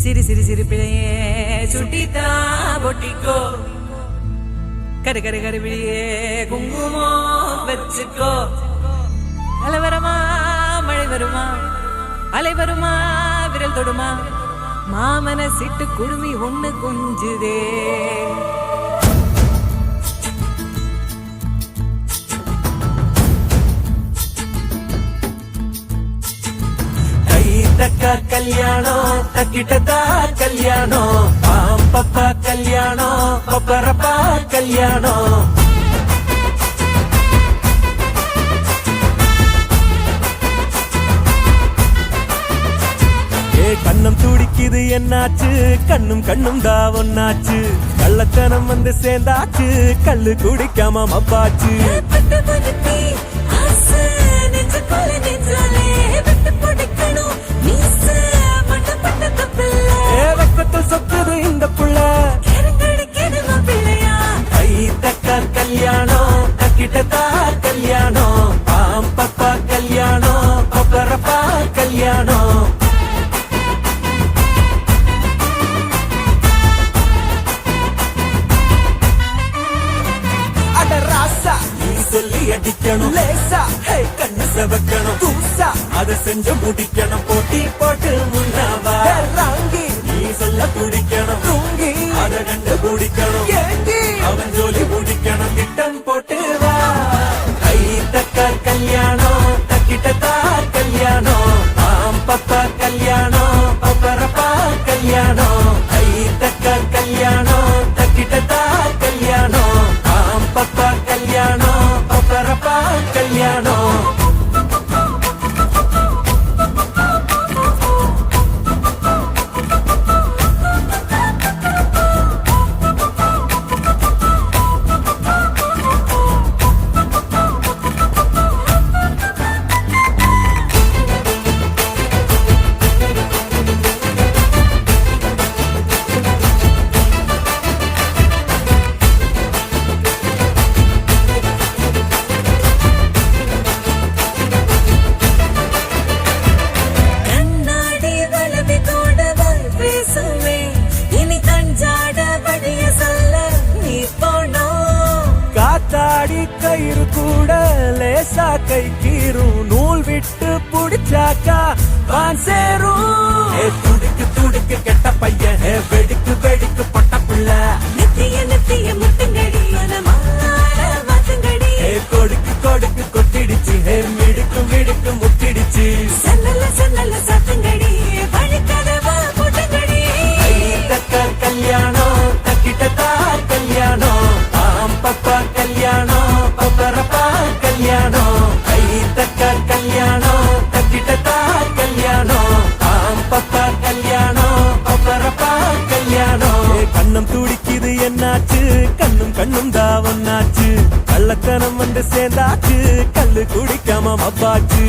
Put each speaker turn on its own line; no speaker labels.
சிரி சிரி சிரி பிழையே சுட்டித்தா பொட்டிக்கோ. கரு கரு கரு குங்குமோ வச்சுக்கோ. அலை வருமா மழை வருமா அலை வருமா விரல் தொடுமா? மாமன சிட்டு குடுமி ஒண்ணு குஞ்சுதே.
அக்கா கல்யாணம் தக்கிட்டதா கல்யாணம் பாம் கல்யாணம் பப்பரப்பா கல்யாணம். கண்ணம் துடிக்குது என்னாச்சு? கண்ணும் கண்ணும் தா ஒன்னாச்சு. கள்ளத்தனம் வந்து சேர்ந்தாச்சு. கல்லு குடிக்காம மப்பாச்சு. கிட்டத்தா கல்யாணம். பாம் பப்பா கல்யாணம். பப்பரப்பா கல்யாணம். அட ராசா நீ சொல்லி அடிக்கணும். லேசா ஹே கண்ணு செவக்கணும். தூசா அதை செஞ்சு முடிக்கணும். போட்டி போட்டு முன்னாவா. தக்க கல்யாணம் கயிறு கூட லேசா கை கீரும் நூல் விட்டு புடிச்சாக்கா வான் சேரும். ஏ துடுக்கு துடுக்கு கெட்ட பையன். ஏ வெடிக்கு வெடிக்கு பொட்ட புள்ள.
நித்திய நித்திய மாத்துங்கடி.
ஏ கொடுக்கு கொடுக்கு கொட்டிடுச்சு. ஏ மிடுக்கு மிடுக்கு முட்டிடுச்சு கல்யாணம் துடிக்குது என்னாச்சு? கண்ணும் கண்ணும் தா ஒன்னாச்சு. கள்ளத்தனம் வந்து சேர்ந்தாச்சு. கல்லு குடிக்காம மப்பாச்சு